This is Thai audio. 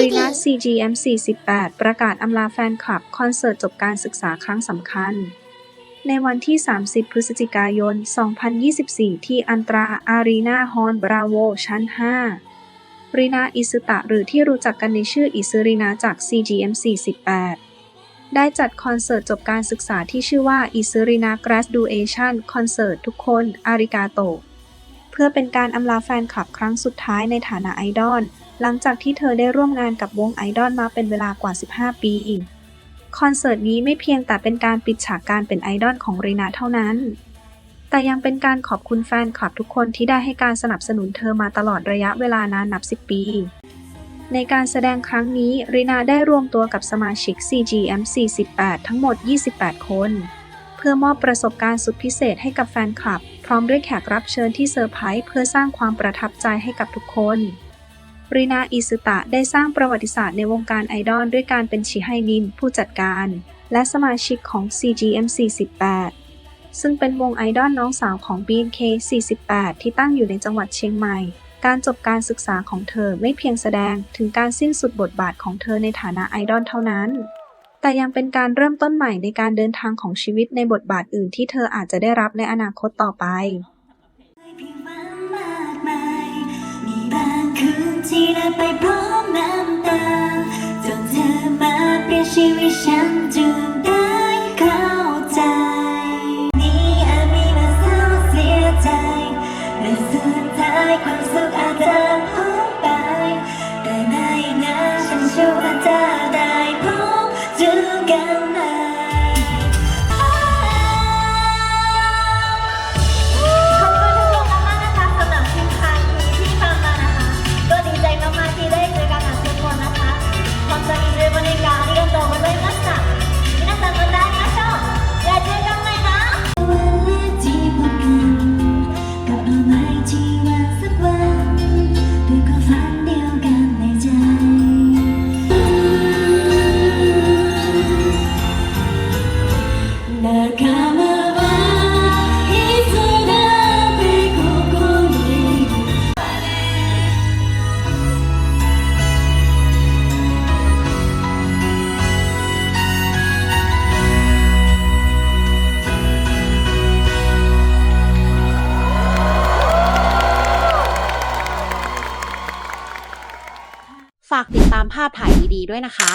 รีนา CGM 48ประกาศอำลาแฟนคลับ คอนเสิร์ตจบการศึกษาครั้งสำคัญ ในวันที่ 30 พฤศจิกายน 2024 ที่อันตราอารีนาฮอนบราโวชั้น 5 รีนาอิสุตะหรือที่รู้จักกันในชื่ออิซุรีนาจาก CGM 48ได้จัดคอนเสิร์ตจบการศึกษาที่ชื่อว่าอิซุรีนา Graduation Concert ทุกคนอาริกาโต เพื่อเป็นการอำลาแฟนคลับครั้งสุดท้ายในฐานะไอดอล หลังจากที่เธอได้ร่วมงานกับวงไอดอลมาเป็นเวลากว่า 15 ปี คอนเสิร์ตนี้ไม่เพียงแต่เป็นการปิดฉากการเป็นไอดอลของรีนาเท่านั้น แต่ยังเป็นการขอบคุณแฟนคลับทุกคนที่ได้ให้การสนับสนุนเธอมาตลอดระยะเวลานานนับ 10 ปี ในการแสดงครั้งนี้รีนาได้รวมตัวกับสมาชิก CGM 48 ทั้งหมด 28 คน เพื่อมอบประสบการณ์สุดพิเศษให้กับแฟนคลับ พร้อมด้วยแขกรับเชิญที่เซอร์ไพรส์เพื่อสร้างความประทับใจให้กับทุกคน รีนาอิสุตะได้สร้างประวัติศาสตร์ในวงการไอดอลด้วยการเป็นชิไฮนินผู้จัดการ และสมาชิกของ CGM 48 ซึ่งเป็นวงไอดอลน้องสาวของ BNK 48 ที่ตั้งอยู่ในจังหวัดเชียงใหม่ การจบการศึกษาของเธอไม่เพียงแสดงถึงการสิ้นสุดบทบาทของเธอในฐานะไอดอลเท่านั้น แต่ยังเป็นการเริ่มต้นใหม่ในการเดินทางของชีวิตในบทบาทอื่นที่เธออาจจะได้รับในอนาคตต่อไป ที่และไปพร้อมน้ำตาจนเธอมาเปลี่ยนชีวิตฉันจึงได้เข้าใจ นี่อาจมีมาเศร้าเสียใจและสุด ฝากติดตามภาพถ่ายดีๆด้วยนะคะ